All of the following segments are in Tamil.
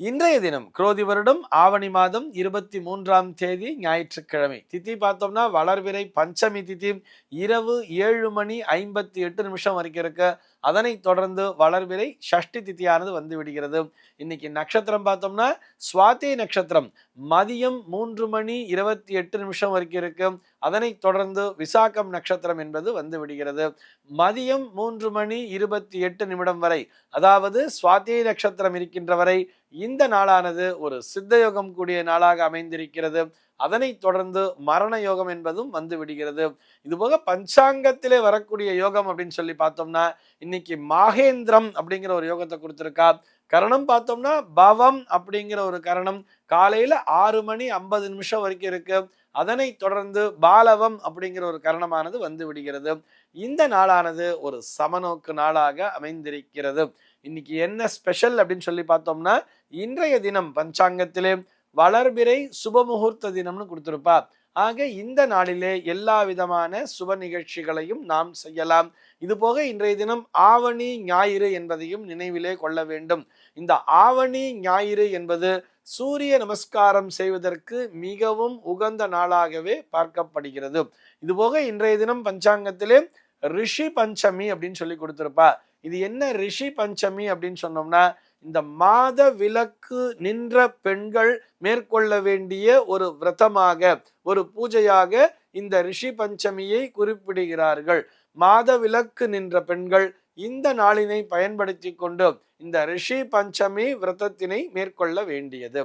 இன்றைய தினம் குரோதி வருடம் ஆவணி மாதம் இருபத்தி மூன்றாம் தேதி ஞாயிற்றுக்கிழமை. தித்தி பார்த்தோம்னா வளர்விரை பஞ்சமி திதி இரவு ஏழு மணி ஐம்பத்தி எட்டு நிமிஷம் வரைக்கும் இருக்க அதனைத் தொடர்ந்து வளர்விரை ஷஷ்டி தித்தியானது வந்து விடுகிறது. இன்னைக்கு நட்சத்திரம் பார்த்தோம்னா சுவாதி நட்சத்திரம் மதியம் மூன்று மணி இருபத்தி எட்டு நிமிஷம் வரைக்கும் இருக்கும் அதனைத் தொடர்ந்து விசாகம் நட்சத்திரம் என்பது வந்து விடுகிறது. மதியம் மூன்று மணி இருபத்தி எட்டு நிமிடம் வரை அதாவது சுவாதி நட்சத்திரம் இருக்கின்ற வரை இந்த நாளானது ஒரு சித்த யோகம் கூடிய நாளாக அமைந்திருக்கிறது. அதனை தொடர்ந்து மரண யோகம் என்பதும் வந்து விடுகிறது. இதுபோக பஞ்சாங்கத்திலே வரக்கூடிய யோகம் அப்படின்னு சொல்லி பார்த்தோம்னா இன்னைக்கு மாகேந்திரம் அப்படிங்கிற ஒரு யோகத்தை கொடுத்துருக்கா. கரணம் பார்த்தோம்னா பவம் அப்படிங்கிற ஒரு கரணம் காலையில ஆறு மணி ஐம்பது நிமிஷம் வரைக்கும் இருக்கு. அதனை தொடர்ந்து பாலவம் அப்படிங்கிற ஒரு கரணமானது வந்து விடுகிறது. இந்த நாளானது ஒரு சமநோக்கு நாளாக அமைந்திருக்கிறது. இன்னைக்கு என்ன ஸ்பெஷல் அப்படின்னு சொல்லி பார்த்தோம்னா இன்றைய தினம் பஞ்சாங்கத்திலே வளர்பிறை சுப முகூர்த்த தினம்னு கொடுத்திருப்பா. ஆக இந்த நாளிலே எல்லா விதமான சுப நிகழ்ச்சிகளையும் நாம் செய்யலாம். இது போக இன்றைய தினம் ஆவணி ஞாயிறு என்பதையும் நினைவிலே கொள்ள வேண்டும். இந்த ஆவணி ஞாயிறு என்பது சூரிய நமஸ்காரம் செய்வதற்கு மிகவும் உகந்த நாளாகவே பார்க்கப்படுகிறது. இதுபோக இன்றைய தினம் பஞ்சாங்கத்திலே ரிஷி பஞ்சமி அப்படின்னு சொல்லி கொடுத்துருப்பா. இது என்ன ரிஷி பஞ்சமி அப்படின்னு சொன்னோம்னா இந்த மாத விளக்கு நின்ற பெண்கள் மேற்கொள்ள வேண்டிய ஒரு விரதமாக ஒரு பூஜையாக இந்த ரிஷி பஞ்சமியை குறிப்பிடுகிறார்கள். மாத விளக்கு நின்ற பெண்கள் இந்த நாளினை பயன்படுத்தி கொண்டு இந்த ரிஷி பஞ்சமி விரதத்தினை மேற்கொள்ள வேண்டியது.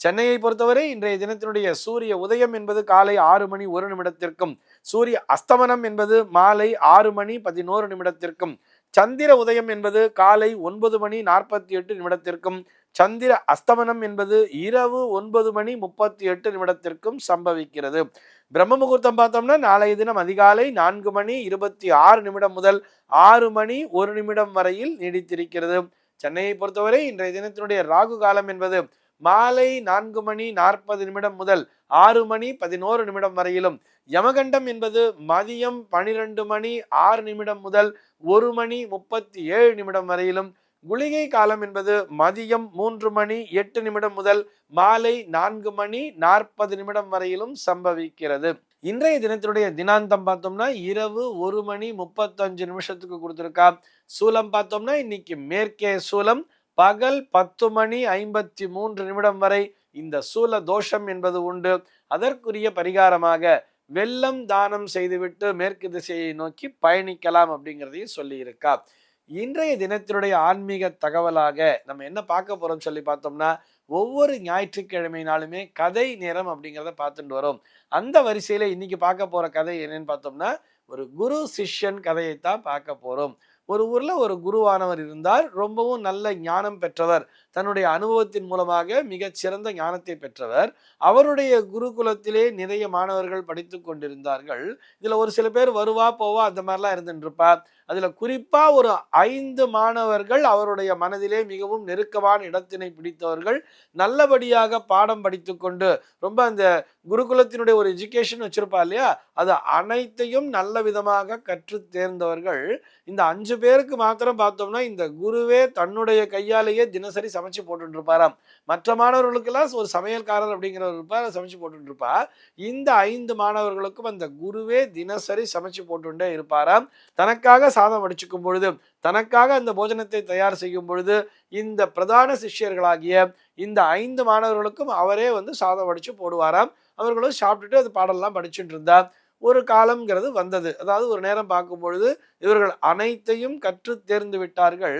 சென்னையை பொறுத்தவரை இன்றைய தினத்தினுடைய சூரிய உதயம் என்பது காலை ஆறு மணி ஒரு நிமிடத்திற்கும் சூரிய அஸ்தமனம் என்பது மாலை ஆறு மணி பதினோரு நிமிடத்திற்கும் சந்திர உதயம் என்பது காலை ஒன்பது மணி நாற்பத்தி எட்டு நிமிடத்திற்கும் சந்திர அஸ்தமனம் என்பது இரவு ஒன்பது மணி முப்பத்தி எட்டு நிமிடத்திற்கும் சம்பவிக்கிறது. பிரம்ம முகூர்த்தம் பார்த்தோம்னா நாளைய தினம் அதிகாலை நான்கு மணி இருபத்தி ஆறு நிமிடம் முதல் ஆறு மணி ஒரு நிமிடம் வரையில் நீடித்திருக்கிறது. சென்னையை பொறுத்தவரை இன்றைய தினத்தினுடைய ராகு காலம் என்பது மாலை நான்கு மணி நாற்பது நிமிடம் முதல் ஆறு மணி பதினோரு நிமிடம் வரையிலும். யமகண்டம் என்பது மதியம் பனிரெண்டு மணி ஆறு நிமிடம் முதல் ஒரு மணி முப்பத்தி ஏழு நிமிடம் வரையிலும். குளிகை காலம் என்பது மதியம் மூன்று மணி எட்டு நிமிடம் முதல் மாலை நான்கு மணி நாற்பது நிமிடம் வரையிலும் சம்பவிக்கிறது. இன்றைய தினத்தினுடைய தினாந்தம் பார்த்தோம்னா இரவு ஒரு மணி முப்பத்தஞ்சு நிமிஷத்துக்கு கொடுத்துருக்கா. சூலம் பார்த்தோம்னா இன்னைக்கு மேற்கே சூலம் பகல் பத்து மணி ஐம்பத்தி மூன்று நிமிடம் வரை இந்த சூல தோஷம் என்பது உண்டு. அதற்குரிய பரிகாரமாக வெள்ளம் தானம் செய்துவிட்டு மேற்கு திசையை நோக்கி பயணிக்கலாம் அப்படிங்கிறதையும் சொல்லியிருக்கா. இன்றைய தினத்தினுடைய ஆன்மீக தகவலாக நம்ம என்ன பார்க்க போறோம் சொல்லி பார்த்தோம்னா ஒவ்வொரு ஞாயிற்றுக்கிழமை நாளுமே கதை நேரம் அப்படிங்கிறத பார்த்துட்டு வரோம். அந்த வரிசையில இன்னைக்கு பார்க்க போற கதை என்னன்னு பார்த்தோம்னா ஒரு குரு சிஷ்யன் கதையைத்தான் பார்க்க போறோம். ஒரு ஊர்ல ஒரு குருவானவர் இருந்தார். ரொம்பவும் நல்ல ஞானம் பெற்றவர். தன்னுடைய அனுபவத்தின் மூலமாக மிகச் சிறந்த ஞானத்தை பெற்றவர். அவருடைய குருகுலத்திலே நிறைய மாணவர்கள் படித்து கொண்டிருந்தார்கள். இதுல ஒரு சில பேர் வருவா போவா அந்த மாதிரிலாம் இருந்துருப்பார் அதில் அதுல குறிப்பா ஒரு ஐந்து மாணவர்கள் அவருடைய மனதிலே மிகவும் நெருக்கமான இடத்தினை பிடித்தவர்கள் நல்லபடியாக பாடம் படித்து கொண்டு ரொம்ப அந்த குருகுலத்தினுடைய ஒரு எஜுகேஷன் வச்சிருப்பா இல்லையா? அது அனைத்தையும் நல்ல விதமாக கற்று தேர்ந்தவர்கள். இந்த அஞ்சு பேருக்கு மாத்திரம் பார்த்தோம்னா இந்த குருவே தன்னுடைய கையாலேயே தினசரி சமைச்சு போட்டுட்டு இருப்பாராம் மற்ற மாணவர்களுக்கெல்லாம் ஒரு சமையல்காரர் அப்படிங்கிறவர் இருப்பார் சமைச்சு போட்டுட்டு இருப்பார் இந்த ஐந்து மாணவர்களுக்கும் அந்த குருவே தினசரி சமைச்சு போட்டுட்டே இருப்பாராம். தனக்காக சாதம் அடிச்சுக்கும் பொழுது தனக்காக அந்த போஜனத்தை தயார் செய்யும் பொழுது இந்த பிரதான சிஷ்யர்களாகிய இந்த ஐந்து மாணவர்களுக்கும் அவரே வந்து சாதம் அடிச்சு போடுவாராம். அவர்களும் சாப்பிட்டுட்டு அது பாடலாம் படிச்சுட்டு இருந்தார். ஒரு காலம்ங்கிறது வந்தது. அதாவது ஒரு நேரம் பார்க்கும் பொழுது இவர்கள் அனைத்தையும் கற்று தேர்ந்து விட்டார்கள்.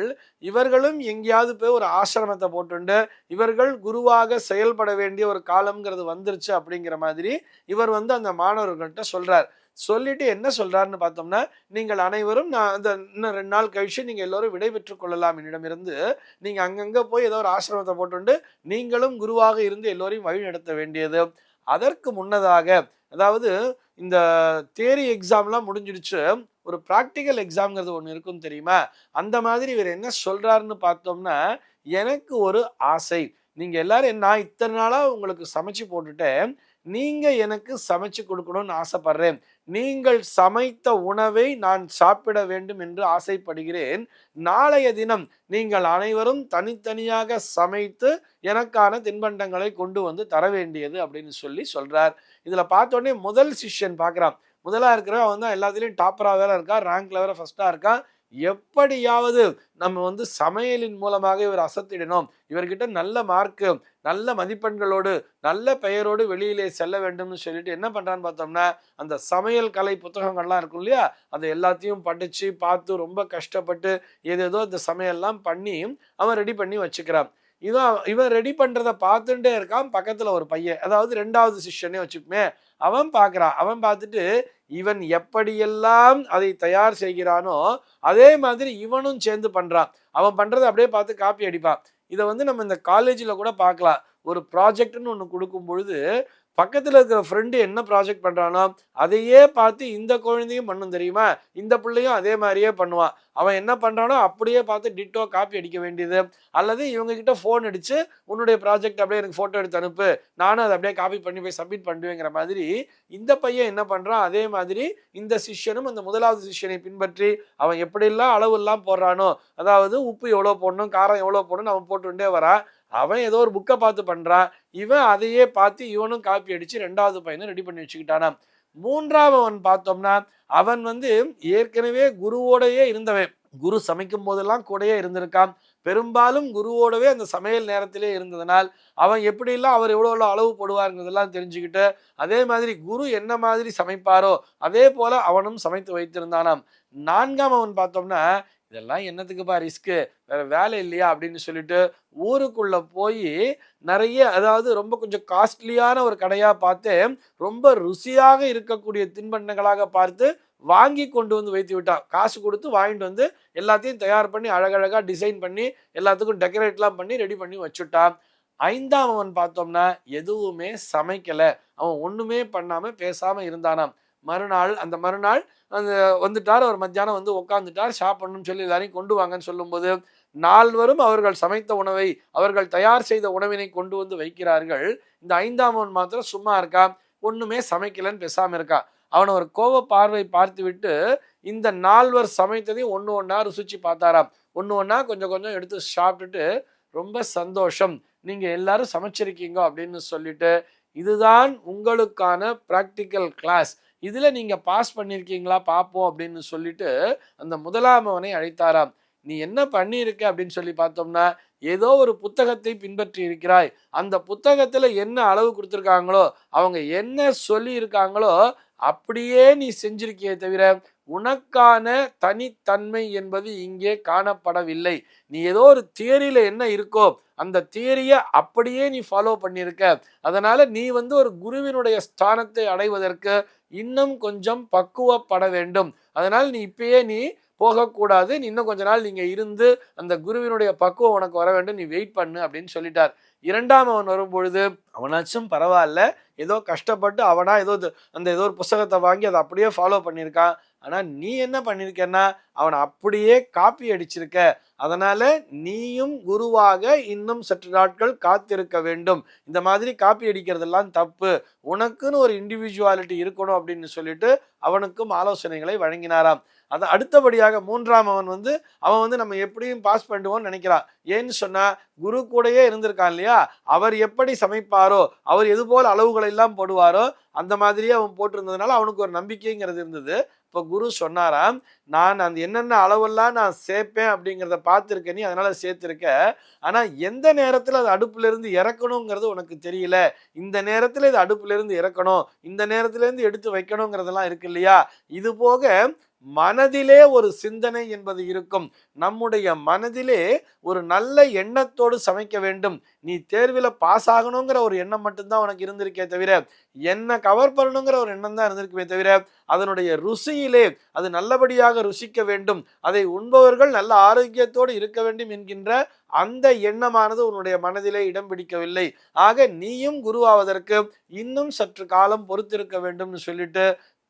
இவர்களும் எங்கேயாவது போய் ஒரு ஆசிரமத்தை போட்டுண்டு இவர்கள் குருவாக செயல்பட வேண்டிய ஒரு காலம்ங்கிறது வந்துருச்சு அப்படிங்கிற மாதிரி இவர் வந்து அந்த மாணவர்கள்ட்ட சொல்றார். சொல்லிட்டு என்ன சொல்றாருன்னு பார்த்தோம்னா நீங்கள் அனைவரும் நான் அந்த இன்னும் ரெண்டு நாள் கழிச்சு நீங்க எல்லோரும் விடைபெற்றுக் கொள்ளலாம் என்னிடமிருந்து. நீங்க அங்கங்க போய் ஏதோ ஒரு ஆசிரமத்தை போட்டுண்டு நீங்களும் குருவாக இருந்து எல்லோரையும் வழி நடத்த வேண்டியது. அதற்கு முன்னதாக அதாவது இந்த தேரி எக்ஸாம்லாம் முடிஞ்சிடுச்சு. ஒரு ப்ராக்டிக்கல் எக்ஸாம்ங்கிறது ஒன்று இருக்கும் தெரியுமா? அந்த மாதிரி இவர் என்ன சொல்கிறாருன்னு பார்த்தோம்னா எனக்கு ஒரு ஆசை. நீங்கள் எல்லாரும் நான் இத்தனை நாளாக உங்களுக்கு சமைச்சு போட்டுட்டேன். நீங்கள் எனக்கு சமைச்சு கொடுக்கணும்னு ஆசைப்படுறேன். நீங்கள் சமைத்த உணவை நான் சாப்பிட வேண்டும் என்று ஆசைப்படுகிறேன். நாளைய தினம் நீங்கள் அனைவரும் தனித்தனியாக சமைத்து எனக்கான தின்பண்டங்களை கொண்டு வந்து தர வேண்டியது அப்படின்னு சொல்லி சொல்றார். இதுல பார்த்தோன்னே முதல் சிஷ்யன் பார்க்குறான். முதலா இருக்கிறவன் வந்து தான் எல்லாத்துலயும் டாப்பரா வேற இருக்கா ரேங்க்ல வேற ஃபர்ஸ்டா இருக்கான். எப்படியாவது நம்ம வந்து சமையலின் மூலமாக இவர் அசத்திடணும். இவர்கிட்ட நல்ல மார்க்கு நல்ல மதிப்பெண்களோடு நல்ல பெயரோடு வெளியிலே செல்ல வேண்டும்னு சொல்லிட்டு என்ன பண்ணுறான்னு பார்த்தோம்னா அந்த சமையல் கலை புத்தகங்கள்லாம் இருக்கும் இல்லையா? அதை எல்லாத்தையும் படித்து பார்த்து ரொம்ப கஷ்டப்பட்டு ஏதேதோ இந்த சமையல்லாம் பண்ணி அவன் ரெடி பண்ணி வச்சுக்கிறான். இவன் இவன் ரெடி பண்ணுறத பார்த்துட்டே இருக்கான் பக்கத்தில் ஒரு பையன். அதாவது ரெண்டாவது சிஷ்யனே வச்சுக்குமே. அவன் பார்க்குறான். அவன் பார்த்துட்டு இவன் எப்படியெல்லாம் அதை தயார் செய்கிறானோ அதே மாதிரி இவனும் சேர்ந்து பண்ணுறான் அவன் பண்ணுறதை அப்படியே பார்த்து காப்பி அடிப்பான். இதை வந்து நம்ம இந்த காலேஜில் கூட பார்க்கலாம். ஒரு ப்ராஜெக்ட்னு ஒன்று கொடுக்கும் பொழுது பக்கத்தில் இருக்கிற ஃப்ரெண்டு என்ன ப்ராஜெக்ட் பண்ணுறானோ அதையே பார்த்து இந்த குழந்தையும் பண்ணும் தெரியுமா? இந்த பிள்ளையும் அதே மாதிரியே பண்ணுவான் அவன் என்ன பண்ணுறானோ அப்படியே பார்த்து டிட்டோ காப்பி அடிக்க வேண்டியது. அல்லது இவங்ககிட்ட ஃபோன் அடித்து உன்னுடைய ப்ராஜெக்ட் அப்படியே எனக்கு ஃபோட்டோ எடுத்து அனுப்பு. நானும் அதை அப்படியே காப்பி பண்ணி போய் சப்மிட் பண்ணுவேங்கிற மாதிரி இந்த பையன் என்ன பண்ணுறான் அதே மாதிரி இந்த சிஷ்யனும் அந்த முதலாவது சிஷ்யனை பின்பற்றி அவன் எப்படிலாம் அளவுலாம் போடுறானோ அதாவது உப்பு எவ்வளோ போடணும் காரம் எவ்வளோ போடணும் அவன் போட்டுகிட்டே வரான் அவன் ஏதோ ஒரு புக்கை பார்த்து பண்ணுறான் இவன் அதையே பார்த்து இவனும் காப்பி அடித்து ரெண்டாவது பையனும் ரெடி பண்ணி வச்சுக்கிட்டானாம். மூன்றாவன் பார்த்தோம்னா அவன் வந்து ஏற்கனவே குருவோடையே இருந்தவன். குரு சமைக்கும் போதெல்லாம் கூடயே இருந்திருக்கான். பெரும்பாலும் குருவோடவே அந்த சமையல் நேரத்திலே இருந்ததனால் அவன் எப்படிலாம் அவர் எவ்வளோ எவ்வளோ அளவு போடுவாருங்கிறதெல்லாம் தெரிஞ்சுக்கிட்டு அதே மாதிரி குரு என்ன மாதிரி சமைப்பாரோ அதே போல அவனும் சமைத்து வைத்திருந்தானாம். நான்காம் அவன் பார்த்தோம்னா இதெல்லாம் என்னத்துக்குப்பா ரிஸ்க்கு வேற வேலை இல்லையா? அப்படின்னு சொல்லிட்டு ஊருக்குள்ள போய் நிறைய அதாவது ரொம்ப கொஞ்சம் காஸ்ட்லியான ஒரு கடையா பார்த்து ரொம்ப ருசியாக இருக்கக்கூடிய தின்பண்டங்களாக பார்த்து வாங்கி கொண்டு வந்து வைத்து விட்டான் காசு கொடுத்து வாங்கிட்டு வந்து எல்லாத்தையும் தயார் பண்ணி அழகழகா டிசைன் பண்ணி எல்லாத்துக்கும் டெக்கரேட்லாம் பண்ணி ரெடி பண்ணி வச்சுட்டான் ஐந்தாம் அவன் பார்த்தோம்னா எதுவுமே சமைக்கல. அவன் ஒண்ணுமே பண்ணாம பேசாம இருந்தானாம். மறுநாள் அந்த மறுநாள் அந்த வந்துட்டார் அவர் மத்தியானம் வந்து உட்காந்துட்டார் சாப்பிடணும்னு சொல்லி எல்லாரையும் கொண்டு வாங்கன்னு சொல்லும்போது நால்வரும் அவர்கள் சமைத்த உணவை அவர்கள் தயார் செய்த உணவினை கொண்டு வந்து வைக்கிறார்கள். இந்த ஐந்தாமவன் மாத்திரம் சும்மா இருக்கா? ஒன்றுமே சமைக்கலன்னு பேசாமல் இருக்கா? அவனை ஒரு கோவ பார்வை பார்த்து விட்டு இந்த நால்வர் சமைத்ததையும் ஒன்று ஒன்றா ருசிச்சு பார்த்தாராம். ஒன்று ஒன்றா கொஞ்சம் கொஞ்சம் எடுத்து சாப்பிட்டுட்டு ரொம்ப சந்தோஷம். நீங்கள் எல்லாரும் சமைச்சிருக்கீங்க அப்படின்னு சொல்லிட்டு இதுதான் உங்களுக்கான ப்ராக்டிக்கல் கிளாஸ் இதில் நீங்கள் பாஸ் பண்ணியிருக்கீங்களா பார்ப்போம் அப்படின்னு சொல்லிட்டு அந்த முதலாமவனை அழைத்தாராம். நீ என்ன பண்ணியிருக்க? அப்படின்னு சொல்லி பார்த்தோம்னா ஏதோ ஒரு புத்தகத்தை பின்பற்றி இருக்கிறாய். அந்த புத்தகத்தில் என்ன அளவு கொடுத்துருக்காங்களோ அவங்க என்ன சொல்லி இருக்காங்களோ அப்படியே நீ செஞ்சிருக்கியே தவிர உனக்கான தனித்தன்மை என்பது இங்கே காணப்படவில்லை. நீ ஏதோ ஒரு தியரியில என்ன இருக்கோ அந்த தியரியை அப்படியே நீ ஃபாலோ பண்ணியிருக்க. அதனால நீ வந்து ஒரு குருவினுடைய ஸ்தானத்தை அடைவதற்கு இன்னும் கொஞ்சம் பக்குவப்பட வேண்டும். அதனால் நீ இப்பயே நீ போகக்கூடாது. நீ இன்னும் கொஞ்ச நாள் நீங்கள் இருந்து அந்த குருவினுடைய பக்குவம் உனக்கு வர வேண்டும். நீ வெயிட் பண்ணு அப்படின்னு சொல்லிட்டார். இரண்டாம் அவன் வரும்பொழுது அவனாச்சும் பரவாயில்ல. ஏதோ கஷ்டப்பட்டு அவனா ஏதோ அந்த ஏதோ ஒரு புஸ்தகத்தை வாங்கி அதை அப்படியே ஃபாலோ பண்ணியிருக்கான். ஆனால் நீ என்ன பண்ணியிருக்கன்னா அவனை அப்படியே காப்பி அடிச்சிருக்க. அதனால நீயும் குருவாக இன்னும் சற்று நாட்கள் காத்திருக்க வேண்டும். இந்த மாதிரி காப்பி அடிக்கிறதெல்லாம் தப்பு. உனக்குன்னு ஒரு இண்டிவிஜுவாலிட்டி இருக்கணும் அப்படின்னு சொல்லிட்டு அவனுக்கும் ஆலோசனைகளை வழங்கினாராம். அது அடுத்தபடியாக மூன்றாம் அவன் வந்து அவன் வந்து நம்ம எப்படியும் பாஸ் பண்ணுவோம்னு நினைக்கிறான். ஏன்னு சொன்னா குரு கூடயே இருந்திருக்கான் இல்லையா? அவர் எப்படி சமைப்பாரோ அவர் எது போல் அளவுகளை எல்லாம் போடுவாரோ அந்த மாதிரியே அவன் போட்டிருந்ததுனால அவனுக்கு ஒரு நம்பிக்கைங்கிறது இருந்தது. இப்போ குரு சொன்னாராம் நான் அந்த என்னென்ன அளவெல்லாம் நான் சேர்ப்பேன் அப்படிங்கிறத பார்த்துருக்கேன் நீ அதனால் சேர்த்துருக்க. ஆனால் எந்த நேரத்தில் அது அடுப்புலேருந்து இறக்கணுங்கிறது உனக்கு தெரியல. இந்த நேரத்தில் இது அடுப்புலேருந்து இறக்கணும். இந்த நேரத்துலேருந்து எடுத்து வைக்கணுங்கிறதெல்லாம் இருக்கு இல்லையா? இது போக மனதிலே ஒரு சிந்தனை என்பது இருக்கும். நம்முடைய மனதிலே ஒரு நல்ல எண்ணத்தோடு சமைக்க வேண்டும். நீ தேர்வில் பாஸ் ஆகணுங்கிற ஒரு எண்ணம் மட்டும்தான் உனக்கு இருந்திருக்கே தவிர என்ன கவர் பண்ணணுங்கிற ஒரு எண்ணம் தான் இருந்திருக்குமே தவிர அதனுடைய ருசியிலே அது நல்லபடியாக ருசிக்க வேண்டும். அதை உண்பவர்கள் நல்ல ஆரோக்கியத்தோடு இருக்க வேண்டும் என்கின்ற அந்த எண்ணமானது உன்னுடைய மனதிலே இடம் பிடிக்கவில்லை. ஆக நீயும் குருவாவதற்கு இன்னும் சற்று காலம் பொறுத்திருக்க வேண்டும்னு சொல்லிட்டு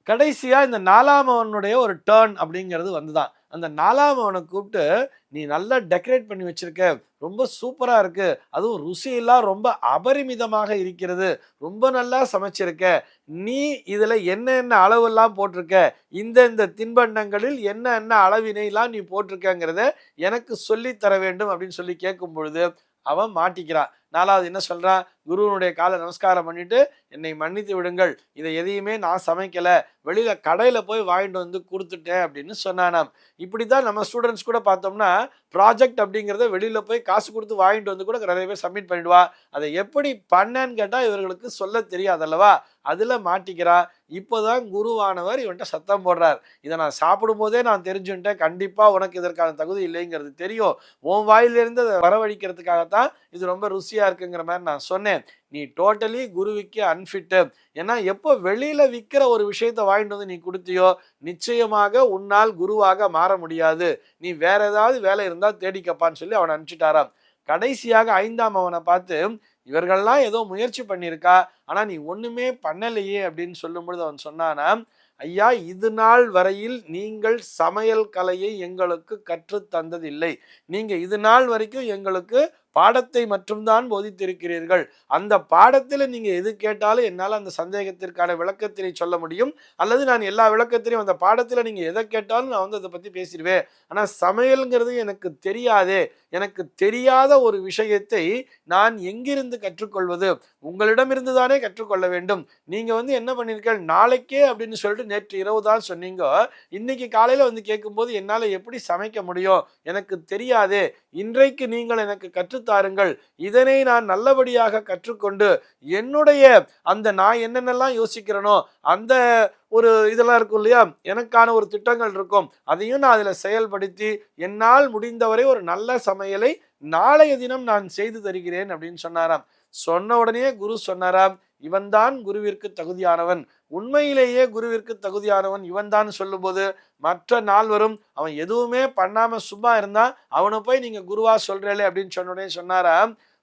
கடைசியாக இந்த நாலாமவனுடைய ஒரு டேர்ன் அப்படிங்கிறது வந்துதான். அந்த நாலாமவனை கூப்பிட்டு நீ நல்லா டெக்கரேட் பண்ணி வச்சிருக்க. ரொம்ப சூப்பராக இருக்கு. அதுவும் ருசியெல்லாம் ரொம்ப அபரிமிதமாக இருக்கிறது. ரொம்ப நல்லா சமைச்சிருக்க. நீ இதில் என்னென்ன அளவெல்லாம் போட்டிருக்க? இந்த இந்த தின்பண்டங்களில் என்னென்ன அளவினைலாம் நீ போட்டிருக்கங்கிறத எனக்கு சொல்லித்தர தர வேண்டும் அப்படின்னு சொல்லி கேட்கும் பொழுது அவன் மாட்டிக்கிறான். நாலாவது என்ன சொல்கிறான் குருவனுடைய காலை நமஸ்காரம் பண்ணிட்டு என்னை மன்னித்து விடுங்கள். இதை எதையுமே நான் சமைக்கல. வெளியில கடையில போய் வாங்கிட்டு வந்து கொடுத்துட்டேன் அப்படின்னு சொன்னானாம். இப்படி தான் நம்ம ஸ்டூடெண்ட்ஸ் கூட பார்த்தோம்னா ப்ராஜெக்ட் அப்படிங்கிறத வெளியில போய் காசு கொடுத்து வாங்கிட்டு வந்து கூட நிறைய பேர் சப்மிட் பண்ணிடுவா. அதை எப்படி பண்ணேன்னு கேட்டால் இவர்களுக்கு சொல்ல தெரியாதல்லவா? அதுல மாட்டிக்கிறா. இப்போதான் குருவானவர் இவன்ட்ட சத்தம் போடுறார். இதை நான் சாப்பிடும் போதே நான் தெரிஞ்சுட்டேன் கண்டிப்பாக உனக்கு இதற்கான தகுதி இல்லைங்கிறது தெரியும். உன் வாயிலிருந்து அதை வரவழிக்கிறதுக்காகத்தான் இது ரொம்ப ருசியா இருக்குங்கிற மாதிரி நான் சொன்னேன். நீ டோட்டலி குருவிக்கு அன்ஃபிட்டு ஏன்னா எப்போ வெளியில் விற்கிற ஒரு விஷயத்த வாங்கிட்டு வந்து நீ கொடுத்தியோ நிச்சயமாக உன்னால் குருவாக மாற முடியாது. நீ வேற ஏதாவது வேலை இருந்தால் தேடிக்கப்பான்னு சொல்லி அவனை அனுப்பிச்சிட்டாராம். கடைசியாக ஐந்தாம் அவனை பார்த்து இவர்கள்லாம் ஏதோ முயற்சி பண்ணியிருக்கா ஆனால் நீ ஒன்றுமே பண்ணலையே அப்படின்னு சொல்லும்பொழுது அவன் சொன்னானா ஐயா இது நாள் வரையில் நீங்கள் சமையல் கலையை எங்களுக்கு கற்று தந்ததில்லை நீங்கள் இது நாள் வரைக்கும் எங்களுக்கு பாடத்தை மட்டும்தான் போதித்திருக்கிறீர்கள். அந்த பாடத்தில் நீங்க எது கேட்டாலும் என்னால் அந்த சந்தேகத்திற்கான விளக்கத்தினை சொல்ல முடியும். அல்லது நான் எல்லா விளக்கத்திலையும் அந்த பாடத்தில் நீங்க எதை கேட்டாலும் நான் வந்து அதை பத்தி பேசிடுவேன். ஆனால் சமையல்ங்கிறது எனக்கு தெரியாதே. எனக்கு தெரியாத ஒரு விஷயத்தை நான் எங்கிருந்து கற்றுக்கொள்வது? உங்களிடமிருந்து தானே கற்றுக்கொள்ள வேண்டும். நீங்க வந்து என்ன பண்ணிருக்க நாளைக்கே அப்படின்னு சொல்லிட்டு நேற்று இரவு தான் சொன்னீங்க. இன்னைக்கு காலையில வந்து கேட்கும்போது என்னால் எப்படி சமைக்க முடியும்? எனக்கு தெரியாதே. இன்றைக்கு நீங்கள் எனக்கு தாருங்கள். இதனை நான் நல்லபடியாக கற்றுக்கொண்டு என்னுடைய அந்த நான் என்னென்னலாம் யோசிக்கிறேனோ அந்த ஒரு இதெல்லாம் இருக்கும் இல்லையா? எனக்கான ஒரு திட்டங்கள் இருக்கும். அதையும் நான் அதில் செயல்படுத்தி என்னால் முடிந்தவரை ஒரு நல்ல சமையலை நாளைய தினம் நான் செய்து தருகிறேன் அப்படின்னு சொன்னாராம். சொன்ன உடனே குரு சொன்னாராம் இவன்தான் குருவிற்கு தகுதியானவன். உண்மையிலேயே குருவிற்கு தகுதியானவன் இவன்தான் சொல்லும்போது மற்ற நால்வரும் அவன் எதுவுமே பண்ணாம சும்மா இருந்தா அவனை போய் நீங்க குருவா சொல்றேலே அப்படின்னு சொன்ன உடனே சொன்னாரா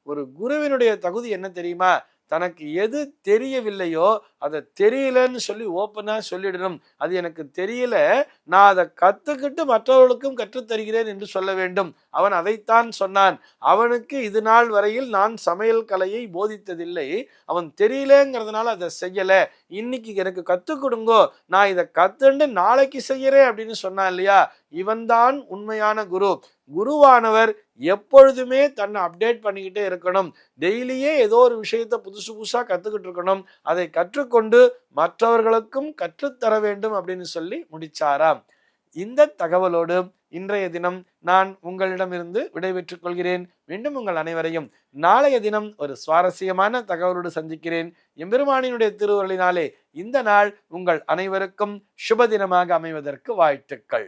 ஒரு குருவினுடைய தகுதி என்ன தெரியுமா? தனக்கு எது தெரியவில்லையோ அதை தெரியலன்னு சொல்லி ஓப்பனாக சொல்லிடணும். அது எனக்கு தெரியல நான் அதை கற்றுக்கிட்டு மற்றவர்களுக்கும் கற்றுத்தருகிறேன் என்று சொல்ல வேண்டும். அவன் அதைத்தான் சொன்னான். அவனுக்கு இது நாள் வரையில் நான் சமையல் கலையை போதித்ததில்லை. அவன் தெரியலங்கிறதுனால அதை செய்யலை. இன்னைக்கு எனக்கு கற்றுக் கொடுங்கோ. நான் இதை கற்றுண்டு நாளைக்கு செய்கிறேன் அப்படின்னு சொன்னான் இல்லையா? இவன்தான் உண்மையான குரு. குருவானவர் எப்பொழுதுமே தன்னை அப்டேட் பண்ணிக்கிட்டே இருக்கணும். டெய்லியே ஏதோ ஒரு விஷயத்த புதுசு புதுசாக கற்றுக்கிட்டு இருக்கணும். அதை கற்றுக்கொண்டு மற்றவர்களுக்கும் கற்றுத்தர வேண்டும் அப்படின்னு சொல்லி முடிச்சாராம். இந்த தகவலோடு இன்றைய தினம் நான் உங்களிடமிருந்து விடைபெற்றுக் கொள்கிறேன். மீண்டும் உங்கள் அனைவரையும் நாளைய தினம் ஒரு சுவாரஸ்யமான தகவலோடு சந்திக்கிறேன். எம்பெருமானினுடைய திருவருளினாலே இந்த நாள் உங்கள் அனைவருக்கும் சுப தினமாக அமைவதற்கு வாழ்த்துக்கள்.